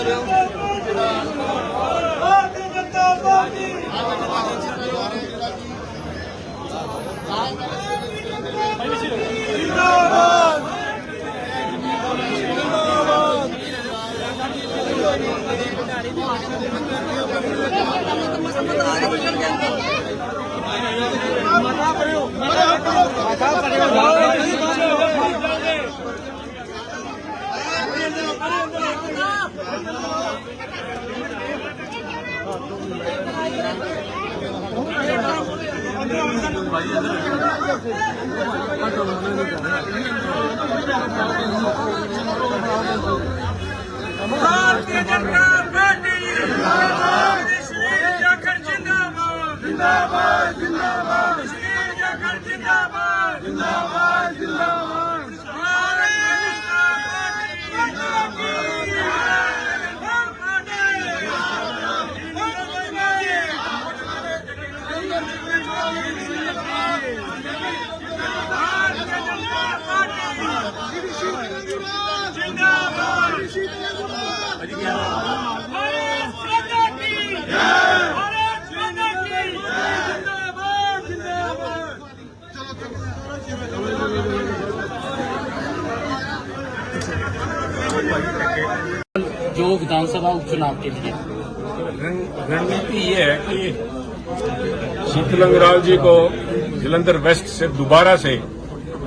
سلام خدا با خدا خدا خدا خدا ਭਾਰਤੀ ਜਨਤਾ ਪਾਰਟੀ جو ودھان سبھا اپچناؤ کے لیے۔ رنیتی یہ ہے کہ شیتلنگ راؤ جی کو جلندر ویسٹ سے دوبارہ سے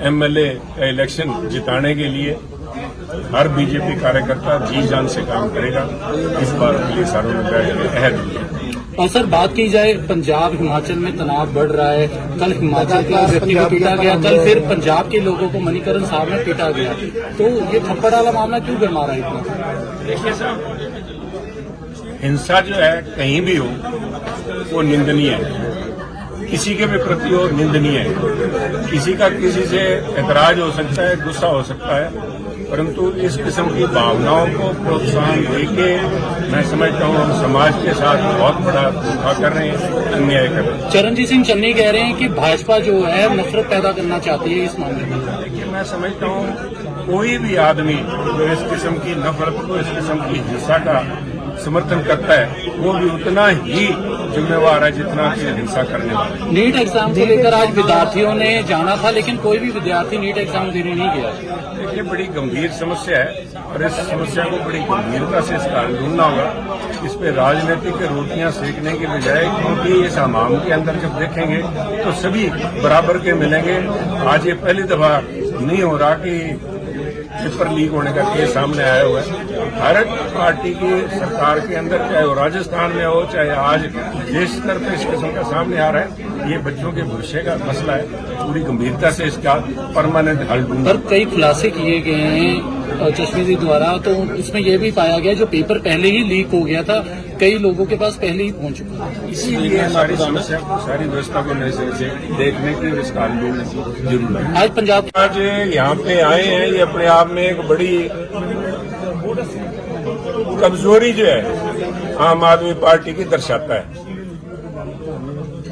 ایم ایل اے کا الیکشن جتانے کے لیے ہر بی جے پی کارکرتا جی جان سے کام کرے گا۔ اس بار کے لیے ساروں نے بیٹھ کے عہد لیا سر، بات کی جائے، پنجاب، ہماچل میں تناؤ بڑھ رہا ہے۔ کل ہماچل کے ویکتی کو پیٹا گیا۔ کل پھر پنجاب کے لوگوں کو منی کرن صاحب نے پیٹا گیا۔ تو یہ تھپڑ والا معاملہ کیوں گرما رہا ہے اتنا؟ ہنسا جو ہے، کہیں بھی ہو، وہ نندنی ہے۔ کسی کے بھی پرتی ہو نندنی ہے۔ کسی کا کسی سے اعتراض ہو سکتا ہے، غصہ ہو سکتا ہے۔ پرنتو اس قسم کی بھاوناؤں کو پروتساہن دے کے میں سمجھتا ہوں ہم سماج کے ساتھ بہت بڑا دھوکھا کر رہے ہیں انیائے کر رہے ہیں۔ چرنجیت سنگھ چنی کہہ رہے ہیں کہ بھاجپا جو ہے نفرت پیدا کرنا چاہتی ہے اس معاملے میں۔ دیکھیے میں سمجھتا ہوں کوئی بھی آدمی جو اس قسم کی نفرت کو اس قسم کی حصہ کا سمرتھن کرتا ہے وہ بھی اتنا ہی ذمہ ہے جتنا ہنسا کرنے والا۔ نیٹ ایگزام کو لے کر آج ودیارتھیوں نے جانا تھا لیکن کوئی بھی ودیارتھی نیٹ ایگزام دینے نہیں گیا۔ یہ بڑی گمبھیر سمسیا ہے اور اس سمسیا کو بڑی گمبھیرتا سے اس کا ڈھونڈنا ہوگا اس پہ راجنیتک روٹیاں سیکھنے کے بجائے کیونکہ اس امام کے اندر جب دیکھیں گے تو سبھی برابر کے ملیں گے۔ آج یہ پہلی دفعہ نہیں ہو رہا کہ پیپر لیک ہونے کا کیس سامنے آیا ہوا ہے۔ ہر پارٹی کی سرکار کے اندر چاہے وہ راجستھان میں ہو، چاہے آج جس طرح پہ اس قسم کا سامنے آ رہا ہے یہ بچوں کے بھوشیہ کا مسئلہ ہے پوری گمبھیرتا سے اس کا پرماننٹ حل ڈھونڈ پر کئی خلاصے کیے گئے ہیں چشمی جی دوارا تو اس میں یہ بھی پایا گیا جو پیپر پہلے ہی لیک ہو گیا تھا کئی لوگوں کے پاس پہلے ہی پہنچ چکا۔ اسی لیے ساری سمسیا ساری ویوستھا کو نئے سے دیکھنے کی اور اس کا ضرور ہے۔ آج پنجاب آج یہاں پہ آئے ہیں یہ اپنے آپ میں ایک بڑی کمزوری جو ہے عام آدمی پارٹی کی درشاتا ہے۔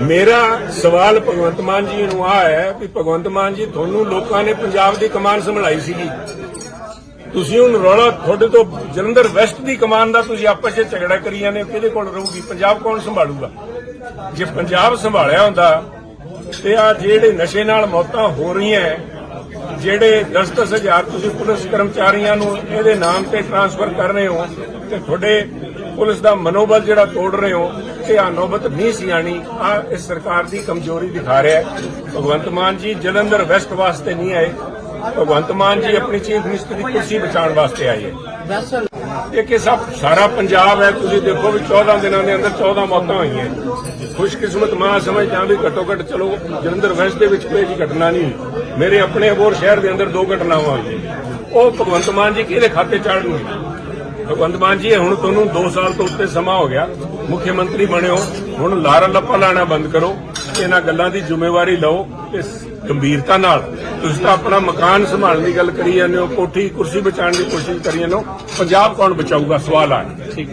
ਮੇਰਾ ਸਵਾਲ ਭਗਵੰਤ ਮਾਨ ਜੀ ਨੂੰ ਆ ਹੈ ਕਿ ਭਗਵੰਤ ਮਾਨ ਜੀ ਤੁਹਾਨੂੰ ਲੋਕਾਂ ਨੇ ਪੰਜਾਬ ਦੀ ਕਮਾਨ ਸੰਭਾਲਾਈ ਸੀਗੀ ਤੁਸੀਂ ਹੁਣ ਰੌਲਾ ਤੁਹਾਡੇ ਤੋਂ ਜਲੰਧਰ ਵੈਸਟ ਦੀ ਕਮਾਨ ਦਾ ਤੁਸੀਂ ਆਪਸ ਵਿੱਚ ਝਗੜਾ ਕਰੀ ਜਾਂਦੇ ਕਿਹਦੇ ਕੋਲ ਰਹੂਗੀ? ਪੰਜਾਬ ਕੌਣ ਸੰਭਾਲੂਗਾ? ਜੇ ਪੰਜਾਬ ਸੰਭਾਲਿਆ ਹੁੰਦਾ, ਤੇ ਆ ਜਿਹੜੇ ਨਸ਼ੇ ਨਾਲ ਮੌਤਾਂ ਹੋ ਰਹੀਆਂ ਜਿਹੜੇ 10-10 ਹਜ਼ਾਰ ਤੁਸੀਂ ਪੁਲਿਸ ਕਰਮਚਾਰੀਆਂ ਨੂੰ ਇਹਦੇ ਨਾਮ ਤੇ ਟ੍ਰਾਂਸਫਰ ਕਰ ਰਹੇ ਹੋ, ਤੇ ਤੁਹਾਡੇ ਪੁਲਿਸ ਦਾ ਮਨੋਬਲ ਜਿਹੜਾ ਤੋੜ ਰਹੇ ਹੋ ਇਹ ਆ ਨੌਬਤ ਨਹੀਂ ਸੀ ਆਣੀ ਆ ਇਸ ਸਰਕਾਰ ਦੀ ਕਮਜ਼ੋਰੀ ਦਿਖਾ ਰਿਹਾ ਹੈ। ਭਗਵੰਤ ਮਾਨ ਜੀ ਜਲੰਧਰ ਵੈਸਟ ਵਾਸਤੇ ਨਹੀਂ ਆਏ। ਭਗਵੰਤ ਮਾਨ ਜੀ ਆਪਣੀ ਚੀਫ ਮਿਨਿਸਟਰ ਦੀ ਕੁਰਸੀ ਬਚਾਉਣ ਵਾਸਤੇ ਆਏ ਹੈ। ਇਹ ਕਿ ਸਭ ਸਾਰਾ ਪੰਜਾਬ ਹੈ ਤੁਸੀਂ ਦੇਖੋ ਵੀ 14 ਦਿਨਾਂ ਦੇ ਅੰਦਰ 14 ਮੌਤਾਂ ਹੋਈਆਂ ਖੁਸ਼ਕਿਸਮਤ ਮਾਂ ਸਮਝਦਾ ਵੀ ਘੱਟੋ ਘੱਟ ਚਲੋ ਜਲੰਧਰ ਵੈਸਟ ਦੇ ਵਿੱਚ ਕੋਈ ਜੀ ਘਟਨਾ ਨਹੀਂ। ਮੇਰੇ ਆਪਣੇ ਅਬੋਰ ਸ਼ਹਿਰ ਦੇ ਅੰਦਰ ਦੋ ਘਟਨਾਵਾਂ ਹੋਈਆਂ ਉਹ ਭਗਵੰਤ ਮਾਨ ਜੀ ਕਿਹਦੇ ਖਾਤੇ ਚੜਨਗੇ ਭਗਵੰਤ ਮਾਨ ਜੀ ਹੁਣ ਤੁਹਾਨੂੰ 2 ਸਾਲ ਤੋਂ ਉੱਤੇ ਸਮਾਂ ਹੋ ਗਿਆ। ਮੁੱਖ ਮੰਤਰੀ ਬਣੇ ਹੋ ਹੁਣ ਲਾਰਾ ਲੱਪਾ ਲਾਣਾ ਬੰਦ ਕਰੋ। ਇਹਨਾਂ ਗੱਲਾਂ ਦੀ ਜ਼ਿੰਮੇਵਾਰੀ ਲਓ ਇਸ ਗੰਭੀਰਤਾ ਨਾਲ। ਤੁਸੀਂ ਤਾਂ ਆਪਣਾ ਮਕਾਨ ਸੰਭਾਲਣ ਦੀ ਗੱਲ ਕਰੀ ਜਾਂਦੇ ਹੋ, ਕੋਠੀ, ਕੁਰਸੀ ਬਚਾਉਣ ਦੀ ਕੋਸ਼ਿਸ਼ ਕਰੀ ਜਾਂਦੇ ਹੋ। ਪੰਜਾਬ ਕੌਣ ਬਚਾਊਗਾ? ਸਵਾਲ ਆ। ਠੀਕ।